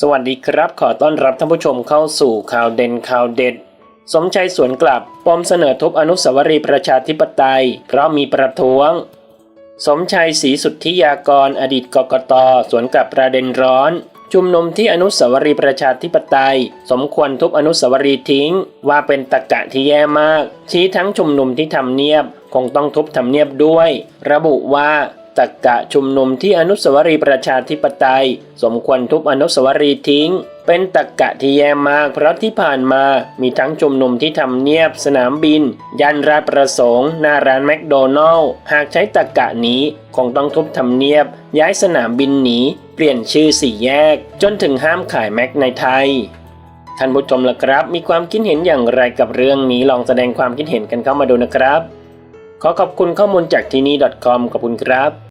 สวัสดีครับ ขอต้อนรับท่านผู้ชมเข้าสู่ข่าวเด่นข่าวเด็ด สมชัยสวนกลับปมเสนอทุบอนุสาวรีย์ประชาธิปไตย เพราะมีประท้วง สมชัยศรีสุทธิยากรอดีตกกตสวนกลับประเด็นร้อน ชุมนุมที่อนุสาวรีย์ประชาธิปไตย สมควรทุบอนุสาวรีย์ทิ้ง ว่าเป็นตะกะที่แย่มาก ชี้ทั้งชุมนุมที่ทำเนียบ คงต้องทุบทำเนียบด้วย ระบุว่า ตะกะชุมนุมที่อนุสาวรีย์ประชาธิปไตย สมควรทุบอนุสาวรีย์ทิ้ง เป็นตะกะที่แย่มากเพราะที่ผ่านมามีทั้งชุมนุมที่ทำเนียบสนามบิน ยันราประสงค์ หน้าร้านแมคโดนัลล์หากใช้ตะกะนี้คงต้องทุบทำเนียบ ย้ายสนามบินหนีเปลี่ยนชื่อสี่แยก จนถึงห้ามขายแม็กในไทยท่านผู้ชมล่ะครับ มีความคิดเห็นอย่างไรกับเรื่องนี้ลองแสดงความคิดเห็นกันเข้ามาดูนะครับ ขอขอบคุณข้อมูลจากที่นี่ .com ขอบคุณครับ